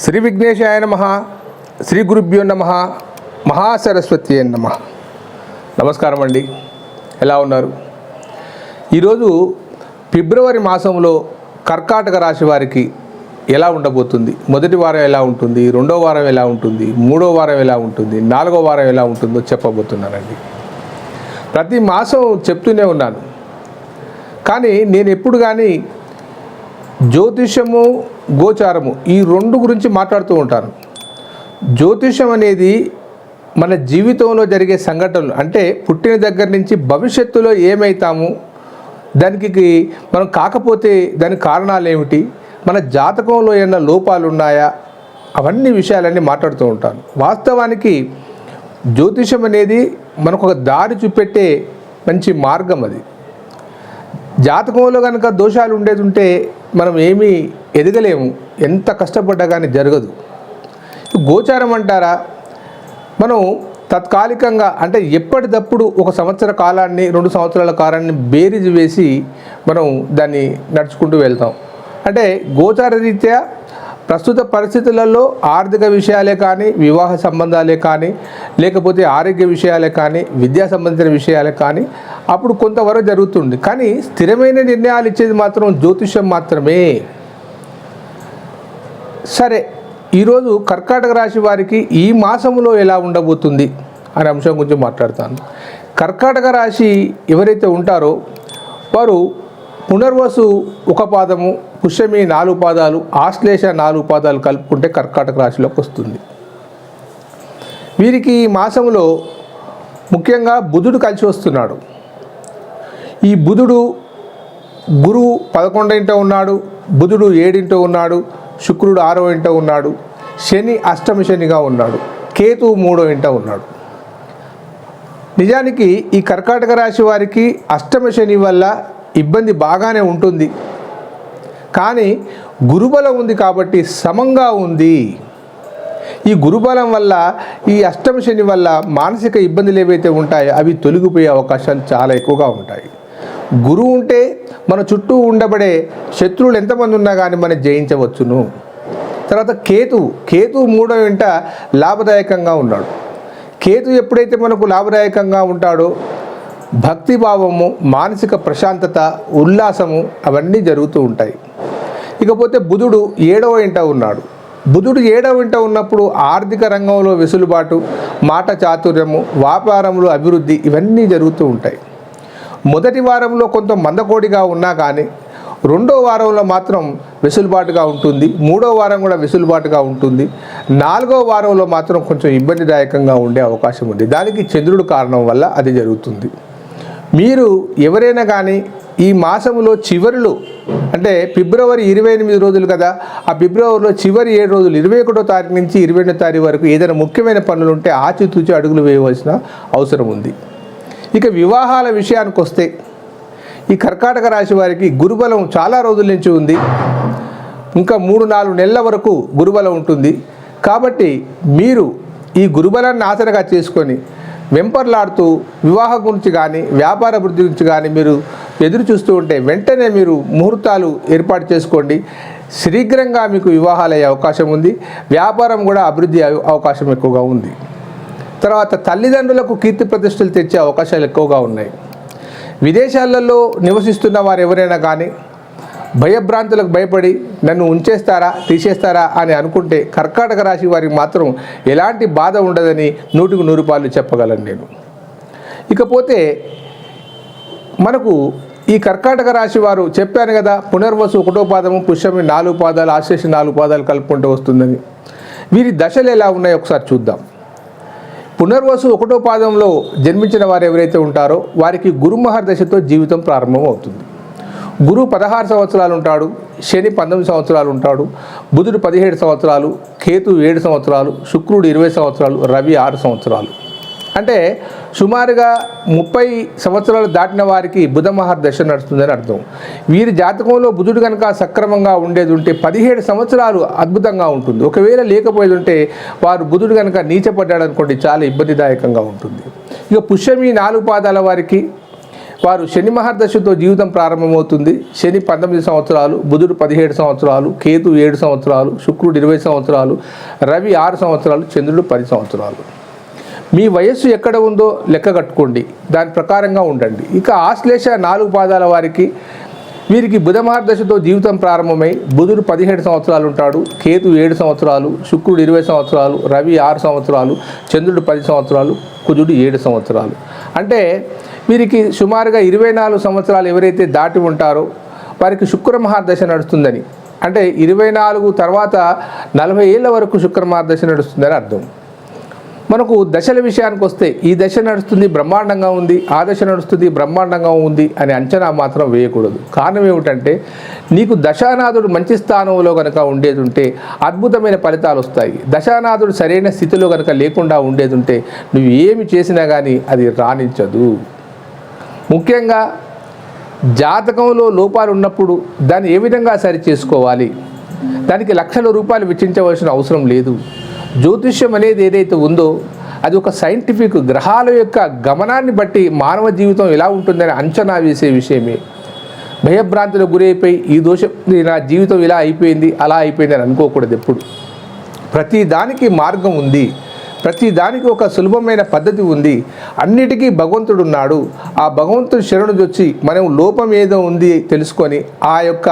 శ్రీ విఘ్నేశాయ నమ శ్రీ గురుభ్యో నమ మహాసరస్వతి నమ. నమస్కారం అండి. ఎలా ఉన్నారు? ఈరోజు ఫిబ్రవరి మాసంలో కర్కాటక రాశి వారికి ఎలా ఉండబోతుంది? మొదటి వారం ఎలా ఉంటుంది? రెండో వారం ఎలా ఉంటుంది? మూడో వారం ఎలా ఉంటుంది? నాలుగో వారం ఎలా ఉంటుందో చెప్పబోతున్నానండి. ప్రతి మాసం చెప్తూనే ఉన్నాను. కానీ నేను ఎప్పుడు కానీ జ్యోతిషము గోచారము ఈ రెండు గురించి మాట్లాడుతూ ఉంటాను జ్యోతిషం అనేది మన జీవితంలో జరిగే సంఘటనలు. అంటే పుట్టిన దగ్గర నుంచి భవిష్యత్తులో ఏమవుతాము దానికి మనం కాకపోతే దానికి కారణాలు ఏమిటి మన జాతకంలో ఏమైనా లోపాలు ఉన్నాయా అవన్నీ విషయాలన్నీ మాట్లాడుతూ ఉంటాను వాస్తవానికి జ్యోతిషం అనేది మనకు ఒక దారి చూపెట్టే మంచి మార్గం అది. జాతకంలో కనుక దోషాలు ఉండేది ఉంటే మనం ఏమీ ఎదగలేము. ఎంత కష్టపడ్డా కానీ జరగదు. గోచారం అంటారా? మనం తత్కాలికంగా అంటే ఎప్పటికప్పుడు ఒక సంవత్సర కాలాన్ని రెండు సంవత్సరాల కాలాన్ని బేరీజ్ వేసి మనం దాన్ని నడుచుకుంటూ వెళ్తాం. అంటే గోచార రీత్యా ప్రస్తుత పరిస్థితులలో ఆర్థిక విషయాలే కానీ వివాహ సంబంధాలే కానీ లేకపోతే ఆరోగ్య విషయాలే కానీ విద్యా సంబంధించిన విషయాలే కానీ అప్పుడు కొంతవరకు జరుగుతుంది. కానీ స్థిరమైన నిర్ణయాలు ఇచ్చేది మాత్రం జ్యోతిష్యం మాత్రమే. సరే ఈరోజు కర్కాటక రాశి వారికి ఈ మాసంలో ఎలా ఉండబోతుంది అనే అంశం గురించి మాట్లాడతాను. కర్కాటక రాశి ఎవరైతే ఉంటారో వారు పునర్వసు ఒక పాదము పుష్యమి నాలుగు పాదాలు ఆశ్లేష నాలుగు పాదాలు కలుపుకుంటే కర్కాటక రాశిలోకి వస్తుంది. వీరికి ఈ మాసంలో ముఖ్యంగా బుధుడు కలిసి వస్తున్నాడు. ఈ బుధుడు గురువు పదకొండింట ఉన్నాడు బుధుడు ఏడింట ఉన్నాడు శుక్రుడు ఆరో ఇంట ఉన్నాడు శని అష్టమ శనిగా ఉన్నాడు కేతు మూడో ఇంట ఉన్నాడు. నిజానికి ఈ కర్కాటక రాశి వారికి అష్టమ శని వల్ల ఇబ్బంది బాగానే ఉంటుంది. కానీ గురుబలం ఉంది కాబట్టి సమంగా ఉంది. ఈ గురుబలం వల్ల ఈ అష్టమ శని వల్ల మానసిక ఇబ్బందులు ఏవైతే ఉంటాయో అవి తొలగిపోయే అవకాశాలు చాలా ఎక్కువగా ఉంటాయి. గురువు ఉంటే మన చుట్టూ ఉండబడే శత్రువులు ఎంతమంది ఉన్నా కానీ మనం జయించవచ్చును. తర్వాత కేతు కేతు మూడో వెంట లాభదాయకంగా ఉన్నాడు. కేతు ఎప్పుడైతే మనకు లాభదాయకంగా ఉంటాడో భక్తి భావము మానసిక ప్రశాంతత ఉల్లాసము అవన్నీ జరుగుతూ ఉంటాయి. ఇకపోతే బుధుడు ఏడవ ఇంట ఉన్నాడు. బుధుడు ఏడవ ఇంట ఉన్నప్పుడు ఆర్థిక రంగంలో వెసులుబాటు మాట చాతుర్యము వ్యాపారంలో అభివృద్ధి ఇవన్నీ జరుగుతూ ఉంటాయి. మొదటి వారంలో కొంత మందకోడిగా ఉన్నా కానీ రెండో వారంలో మాత్రం వెసులుబాటుగా ఉంటుంది మూడో వారం కూడా వెసులుబాటుగా ఉంటుంది నాలుగో వారంలో మాత్రం కొంచెం ఇబ్బందిదాయకంగా ఉండే అవకాశం ఉంది. దానికి చంద్రుడు కారణం వల్ల అది జరుగుతుంది. మీరు ఎవరైనా కానీ ఈ మాసంలో చివరిలో అంటే ఫిబ్రవరి ఇరవై ఎనిమిది రోజులు కదా ఆ ఫిబ్రవరిలో చివరి ఏడు రోజులు ఇరవై ఒకటో తారీఖు నుంచి ఇరవై రెండో తారీఖు వరకు ఏదైనా ముఖ్యమైన పనులు ఉంటే ఆచితూచి అడుగులు వేయవలసిన అవసరం ఉంది. ఇక వివాహాల విషయానికి వస్తే ఈ కర్కాటక రాశి వారికి గురుబలం చాలా రోజుల నుంచి ఉంది. ఇంకా మూడు నాలుగు నెలల వరకు గురుబలం ఉంటుంది. కాబట్టి మీరు ఈ గురుబలాన్ని ఆసరగా చేసుకొని వెంపర్లాడుతూ వివాహం గురించి కానీ వ్యాపార అభివృద్ధి గురించి కానీ మీరు ఎదురు చూస్తూ ఉంటే వెంటనే మీరు ముహూర్తాలు ఏర్పాటు చేసుకోండి. శీఘ్రంగా మీకు వివాహాలు అయ్యే అవకాశం ఉంది. వ్యాపారం కూడా అభివృద్ధి అయ్యే అవకాశం ఎక్కువగా ఉంది. తర్వాత తల్లిదండ్రులకు కీర్తి ప్రతిష్టలు తెచ్చే అవకాశాలు ఎక్కువగా ఉన్నాయి. విదేశాలలో నివసిస్తున్న వారు ఎవరైనా కానీ భయభ్రాంతులకు భయపడి నన్ను ఉంచేస్తారా తీసేస్తారా అని అనుకుంటే కర్కాటక రాశి వారికి మాత్రం ఎలాంటి బాధ ఉండదని నూటికి నూరు పాలు చెప్పగలను నేను. ఇకపోతే మనకు ఈ కర్కాటక రాశి వారు చెప్పాను కదా పునర్వసు ఒకటో పాదము పుష్యమి నాలుగు పాదాలు ఆశేష నాలుగు పాదాలు కలుపుకుంటూ వస్తుందని. వీరి దశలు ఎలా ఉన్నాయో ఒకసారి చూద్దాం. పునర్వసు ఒకటో పాదంలో జన్మించిన వారు ఎవరైతే ఉంటారో వారికి గురుమహర్ దశతో జీవితం ప్రారంభం అవుతుంది గురువు పదహారు సంవత్సరాలు ఉంటాడు శని పంతొమ్మిది సంవత్సరాలు ఉంటాడు బుధుడు పదిహేడు సంవత్సరాలు కేతు ఏడు సంవత్సరాలు శుక్రుడు ఇరవై సంవత్సరాలు రవి ఆరు సంవత్సరాలు. అంటే సుమారుగా ముప్పై సంవత్సరాలు దాటిన వారికి బుధ మహర్దశ నడుస్తుందని అర్థం. వీరి జాతకంలో బుధుడు కనుక సక్రమంగా ఉండేది ఉంటే పదిహేడు సంవత్సరాలు అద్భుతంగా ఉంటుంది. ఒకవేళ లేకపోయేది ఉంటే వారు బుధుడు కనుక నీచపడ్డాడు అనుకోండి చాలా ఇబ్బందిదాయకంగా ఉంటుంది. ఇక పుష్యమి నాలుగు పాదాల వారికి వారు శని మహర్దశతో జీవితం ప్రారంభమవుతుంది. శని పంతొమ్మిది సంవత్సరాలు బుధుడు పదిహేడు సంవత్సరాలు కేతు ఏడు సంవత్సరాలు శుక్రుడు ఇరవై సంవత్సరాలు రవి ఆరు సంవత్సరాలు చంద్రుడు పది సంవత్సరాలు. మీ వయస్సు ఎక్కడ ఉందో లెక్క కట్టుకోండి. దాని ప్రకారంగా ఉండండి. ఇక ఆశ్లేష నాలుగు పాదాల వారికి వీరికి బుధ మహర్దశతో జీవితం ప్రారంభమై బుధుడు పదిహేడు సంవత్సరాలు ఉంటాడు కేతు ఏడు సంవత్సరాలు శుక్రుడు ఇరవై సంవత్సరాలు రవి ఆరు సంవత్సరాలు చంద్రుడు పది సంవత్సరాలు కుజుడు ఏడు సంవత్సరాలు. అంటే వీరికి సుమారుగా ఇరవై నాలుగు సంవత్సరాలు ఎవరైతే దాటి ఉంటారో వారికి శుక్ర మహాదశ నడుస్తుందని. అంటే ఇరవై నాలుగు తర్వాత నలభై ఏళ్ళ వరకు శుక్ర మహాదశ నడుస్తుందని అర్థం. మనకు దశల విషయానికి వస్తే ఈ దశ నడుస్తుంది బ్రహ్మాండంగా ఉంది ఆ దశ నడుస్తుంది బ్రహ్మాండంగా ఉంది అని అంచనా మాత్రం వేయకూడదు. కారణం ఏమిటంటే నీకు దశానాథుడు మంచి స్థానంలో కనుక ఉండేది ఉంటే అద్భుతమైన ఫలితాలు వస్తాయి. దశానాథుడు సరైన స్థితిలో కనుక లేకుండా ఉండేది ఉంటే నువ్వు ఏమి చేసినా కానీ అది రాణించదు. ముఖ్యంగా జాతకంలో లోపాలు ఉన్నప్పుడు దాన్ని ఏ విధంగా సరి చేసుకోవాలి? దానికి లక్షల రూపాయలు వెచ్చించవలసిన అవసరం లేదు. జ్యోతిష్యం అనేది ఏదైతే ఉందో అది ఒక సైంటిఫిక్ గ్రహాల యొక్క గమనాన్ని బట్టి మానవ జీవితం ఎలా ఉంటుందని అంచనా వేసే విషయమే. భయభ్రాంతులకు గురైపోయి ఈ దోషం నా జీవితం ఇలా అయిపోయింది అలా అయిపోయింది అని అనుకోకూడదు ఎప్పుడు. ప్రతి దానికి మార్గం ఉంది. ప్రతి దానికి ఒక సులభమైన పద్ధతి ఉంది. అన్నిటికీ భగవంతుడు ఉన్నాడు ఆ భగవంతుడు శరణు వచ్చి మనం లోపం ఏదో ఉంది తెలుసుకొని ఆ యొక్క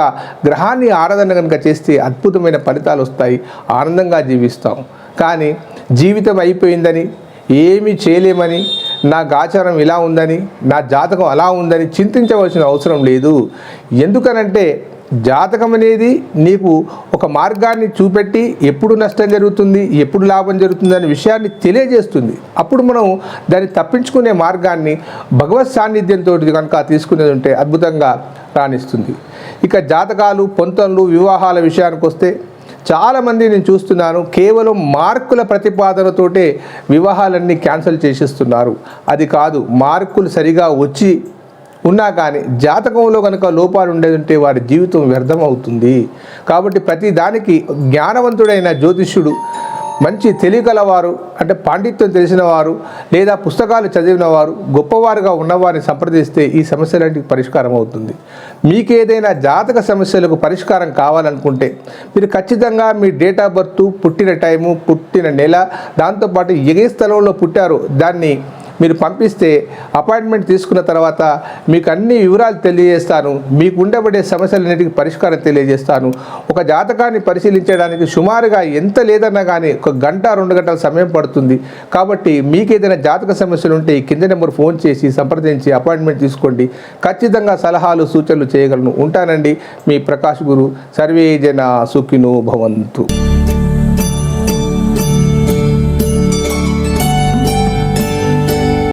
గ్రహాన్ని ఆరాధన కనుక చేస్తే అద్భుతమైన ఫలితాలు వస్తాయి. ఆనందంగా జీవిస్తాం. కానీ జీవితం అయిపోయిందని ఏమీ చేయలేమని నా గాచారం ఇలా ఉందని నా జాతకం అలా ఉందని చింతించవలసిన అవసరం లేదు. ఎందుకనంటే జాతకం అనేది నీకు ఒక మార్గాన్ని చూపెట్టి ఎప్పుడు నష్టం జరుగుతుంది ఎప్పుడు లాభం జరుగుతుంది అనే విషయాన్ని తెలియజేస్తుంది. అప్పుడు మనం దాన్ని తప్పించుకునే మార్గాన్ని భగవత్ సాన్నిధ్యంతో కనుక తీసుకునేది ఉంటే అద్భుతంగా రాణిస్తుంది. ఇక జాతకాలు పొంతనలు వివాహాల విషయానికి వస్తే చాలామంది నేను చూస్తున్నాను కేవలం మార్కుల ప్రతిపాదనతోటే వివాహాలన్నీ క్యాన్సిల్ చేసేస్తున్నారు. అది కాదు మార్కులు సరిగా వచ్చి ఉన్నా కానీ జాతకంలో కనుక లోపాలు ఉండేదంటే వారి జీవితం వ్యర్థం అవుతుంది. కాబట్టి ప్రతి దానికి జ్ఞానవంతుడైన జ్యోతిష్యుడు మంచి తెలియగలవారు అంటే పాండిత్యం తెలిసిన వారు లేదా పుస్తకాలు చదివిన వారు గొప్పవారుగా ఉన్నవారిని సంప్రదిస్తే ఈ సమస్యలన్నిటికి పరిష్కారం అవుతుంది. మీకేదైనా జాతక సమస్యలకు పరిష్కారం కావాలనుకుంటే మీరు ఖచ్చితంగా మీ డేట్ ఆఫ్ బర్త్ పుట్టిన టైము పుట్టిన నెల దాంతోపాటు ఏ స్థలంలో పుట్టారో దాన్ని మీరు పంపిస్తే అపాయింట్మెంట్ తీసుకున్న తర్వాత మీకు అన్ని వివరాలు తెలియజేస్తాను. మీకు ఉండబడే సమస్యలన్నిటికీ పరిష్కారం తెలియజేస్తాను. ఒక జాతకాన్ని పరిశీలించడానికి సుమారుగా ఎంత లేదన్నా కానీ ఒక గంట రెండు గంటల సమయం పడుతుంది. కాబట్టి మీకు ఏదైనా జాతక సమస్యలు ఉంటే ఈ కింద నెంబర్ ఫోన్ చేసి సంప్రదించి అపాయింట్మెంట్ తీసుకోండి. ఖచ్చితంగా సలహాలు సూచనలు చేయగలను. ఉంటానండి మీ ప్రకాష్ గురు. సర్వే జన సుఖినో భవంతు.